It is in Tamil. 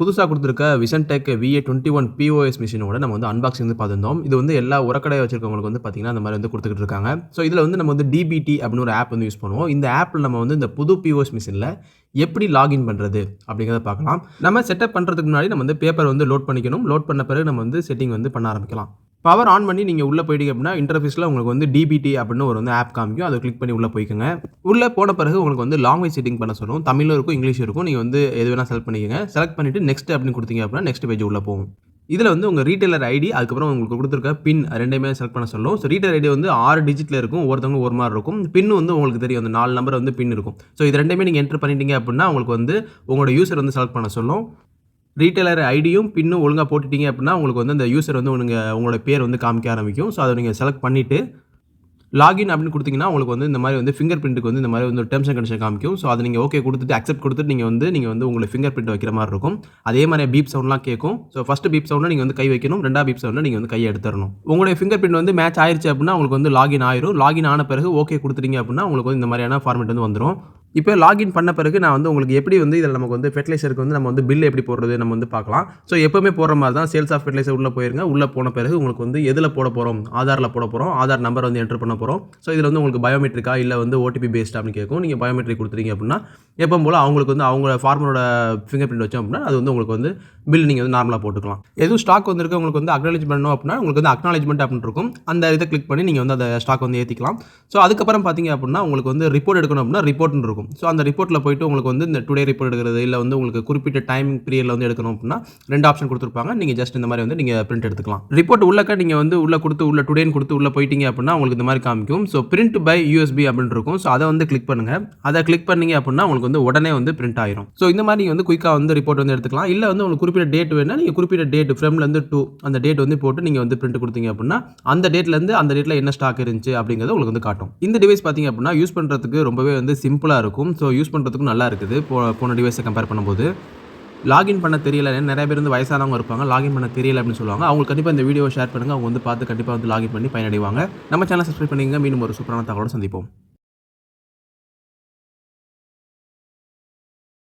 புதுசாக கொடுத்துருக்க Visiontek VA twenty one POS மிஷினோட நம்ம வந்து அன்பாக்சிங் வந்து பார்த்துருந்தோம். இது வந்து எல்லா உரக்கடையை வச்சிருக்கவங்களுக்கு வந்து பார்த்தீங்கன்னா அந்த மாதிரி வந்து கொடுத்துக்கிட்டு இருக்காங்க. ஸோ இதில் வந்து நம்ம வந்து டிபிடி அப்படின்னு ஒரு ஆப் வந்து யூஸ் பண்ணுவோம். இந்த ஆப்பில் நம்ம வந்து இந்த புது பிஓஎஸ் மிஷினில் எப்படி லாகின் பண்ணுறது அப்படிங்கிறத பார்க்கலாம். நம்ம செட்டப் பண்ணுறதுக்கு முன்னாடி நம்ம வந்து பேப்பர் வந்து லோட் பண்ணிக்கணும். லோட் பண்ண பிறகு நம்ம வந்து செட்டிங் வந்து பண்ண ஆரம்பிக்கலாம். பவர் ஆன் பண்ணி நீங்கள் உள்ளே போயிட்டீங்க அப்படின்னா இன்டர்ஃபேஸில் உங்களுக்கு வந்து டிபிடி அப்படின்னு ஒரு வந்து ஆப் காமிக்கும். அதை கிளிக் பண்ணி உள்ளே போய்க்கோங்க. உள்ளே போன பிறகு உங்களுக்கு வந்து லாங்குவேஜ் செட்டிங் பண்ண சொல்லும். தமிழும் இருக்கும் இங்கிலீஷும் இருக்கும். நீங்கள் வந்து எது வேணால் செலக்ட் பண்ணிக்கோங்க. செலக்ட் பண்ணிவிட்டு நெக்ஸ்ட் அப்படின்னு கொடுத்தீங்க அப்படின்னா நெக்ஸ்ட் பேஜ் உள்ளே போகும். இதில் வந்து உங்கள் ரீட்டைலர் ஐடி அதுக்கப்புறம் உங்களுக்கு கொடுத்துருக்க பின் ரெண்டுமே செலக்ட் பண்ண சொல்லும். ஸோ ரீட்டைலர் ஐடி வந்து ஆறு டிஜிட்டில் இருக்கும். ஒருத்தவங்க ஒரு மாதிரி இருக்கும். பின் வந்து உங்களுக்கு தெரியும். அந்த நாலு நம்பர் வந்து பின் இருக்கும். ஸோ இது ரெண்டுமே நீங்கள் என்டர் பண்ணிட்டீங்க அப்படின்னா உங்களுக்கு வந்து உங்களோட யூசர் வந்து செலக்ட் பண்ண சொல்லும். ரீட்டைலர் ஐடியும் பின்னும் ஒழுங்காக போட்டுட்டீங்க அப்படின்னா உங்களுக்கு வந்து அந்த யூசர் வந்து உங்கள் உங்களோட பேர் வந்து காமிக்க ஆரம்பிக்கும். ஸோ அதை நீங்கள் செலக்ட் பண்ணிவிட்டு லாகின் அப்படின்னு கொடுத்தீங்கன்னா உங்களுக்கு வந்து இந்த மாதிரி வந்து ஃபிங்கர் பிரிண்ட்டுக்கு வந்து இந்த மாதிரி வந்து டேர்ம்ஸ் அண்ட் கண்டிஷன் காமிக்கும். ஸோ அதை நீங்கள் ஓகே கொடுத்துட்டு அக்செப்ட் கொடுத்துட்டு நீங்கள் வந்து நீங்கள் வந்து உங்களை ஃபிங்கர் பிரிண்ட் வைக்கிற மாதிரி இருக்கும். அதே மாதிரி பீப் சவுண்ட்லாம் கேட்கும் ஸோ ஃபஸ்ட்டு பீப் சவுண்டில் நீங்கள் வந்து கை வைக்கணும். ரெண்டா பீப் சவுண்டில் நீங்கள் வந்து கையை எடுத்துடணும். உங்களுடைய ஃபிங்கர் பிரிண்ட் வந்து மேட்ச் ஆயிடுச்சு அப்படின்னா உங்களுக்கு வந்து லாகின் ஆயிரும். லாகின் ஆன பிறகு ஓகே கொடுத்துட்டீங்க அப்படின்னா உங்களுக்கு வந்து இந்த மாதிரியான ஃபார்மேட் வந்து வந்துடும் இப்போ லாகின் பண்ண பிறகு நான் வந்து உங்களுக்கு எப்படி வந்து இதில் நமக்கு வந்து ஃபெர்டிலைசருக்கு வந்து நம்ம வந்து பில் எப்படி போடுறது நம்ம வந்து பார்க்கலாம். ஸோ எப்போவுமே போடுற மாதிரி தான் சேல்ஸ் ஆஃப் ஃபெர்டிலைசர் உள்ளே போயிருங்க. உள்ளே போன பிறகு உங்களுக்கு வந்து எதில் போட போகிறோம் ஆதாரில் போட போகிறோம் ஆதார் நம்பர் வந்து என்டர் பண்ண போகிறோம் ஸோ இதில் வந்து உங்களுக்கு பயோமெட்ரிக்கா இல்லை வந்து ஓடிபி பேஸ்ட் அப்படின்னு கேட்கும். நீங்கள் பயோமெட்ரிக் கொடுத்துறீங்க அப்படின்னா எப்போ போல் அவங்களுக்கு வந்து அவங்க ஃபார்மரோட ஃபிங்கர் பிரிண்ட் வச்சோம் அப்படின்னா அது வந்து உங்களுக்கு வந்து பில் நீங்கள் வந்து நார்மலாக போட்டுக்கலாம். எதுவும் ஸ்டாக் வந்துருக்கு உங்களுக்கு வந்து அக்னாலேஜ் பண்ணணும் அப்படின்னா உங்களுக்கு வந்து அக்னாலேஜ்மெண்ட் அப்படின்னு இருக்கும். அந்த இதை கிளிக் பண்ணி நீங்கள் வந்து அந்த ஸ்டாக் வந்து ஏற்றிக்கலாம் ஸோ அதுக்கப்புறம் பார்த்தீங்க அப்படின்னா உங்களுக்கு வந்து ரிப்போர்ட் எடுக்கணும் அப்படின்னா ரிப்போர்ட்னு இருக்கும். ஸோ அந்த ரிப்போர்ட்டில் போயிட்டு உங்களுக்கு வந்து இந்த டுடே ரிப்போர்ட் எடுக்கிறது இல்லை வந்து உங்களுக்கு குறிப்பிட்ட டைம் பீரியடில் வந்து எடுக்கணும் அப்படின்னா ரெண்டு ஆப்ஷன் கொடுத்துருப்பாங்க. நீங்கள் ஜஸ்ட் இந்த மாதிரி வந்து நீங்கள் பிரிண்ட் எடுத்துக்கலாம். ரிப்போர்ட் உள்ளக்க நீங்கள் வந்து உள்ளே கொடுத்து உள்ள டுடேன்னு கொடுத்து உள்ளே போயிட்டீங்க அப்படின்னா உங்களுக்கு இந்த மாதிரி காமிக்கும். ஸோ பிரிண்ட் பை யூஎஸ்பி அப்படின்னு இருக்கும். ஸோ அதை வந்து கிளிக் பண்ணுங்கள் அதை கிளிக் பண்ணீங்க அப்படின்னா உங்களுக்கு வந்து உடனே வந்து பிரிண்ட் ஆயிரும். ஸோ இந்த மாதிரி நீங்கள் வந்து குயிக்காக வந்து ரிப்போர்ட் வந்து எடுத்துக்கலாம். இல்லை வந்து உங்களுக்கு குறிப்பிட்ட டேட் வேணா நீங்கள் குறிப்பிட்ட டேட் ஃப்ரெம்லேருந்து டூ அந்த டேட் வந்து போட்டு நீங்கள் வந்து பிரிண்ட் கொடுத்தீங்க அப்படின்னா அந்த டேட்லேருந்து அந்த டேட்டில் என்ன ஸ்டாக் இருந்துச்சு அப்படிங்கிறது உங்களுக்கு வந்து காட்டும். இந்த டிவைஸ் பார்த்தீங்க அப்படின்னா யூஸ் பண்ணுறதுக்கு ரொம்பவே வந்து சிம்பிளாக இருக்கும். ஸோ யூஸ் பண்ணுறதுக்கும் நல்லா இருக்குது. போ போன டிவைஸை கம்பேர் பண்ணும்போது. லாகின் பண்ண தெரியல. நிறைய பேர் வந்து வயசானவங்க இருப்பாங்க. லாகின் பண்ண தெரியல அப்படின்னு சொல்லுவாங்க. அவங்களுக்கு கண்டிப்பாக இந்த வீடியோவை ஷேர் பண்ணுங்கள் அவங்க வந்து பார்த்து கண்டிப்பாக வந்து லாகின் பண்ணி பயனடைவாங்க. நம்ம சேனல் சப்ஸ்கிரைப் பண்ணிங்க மீண்டும் ஒரு சூப்பரான தகவலோடு சந்திப்போம்.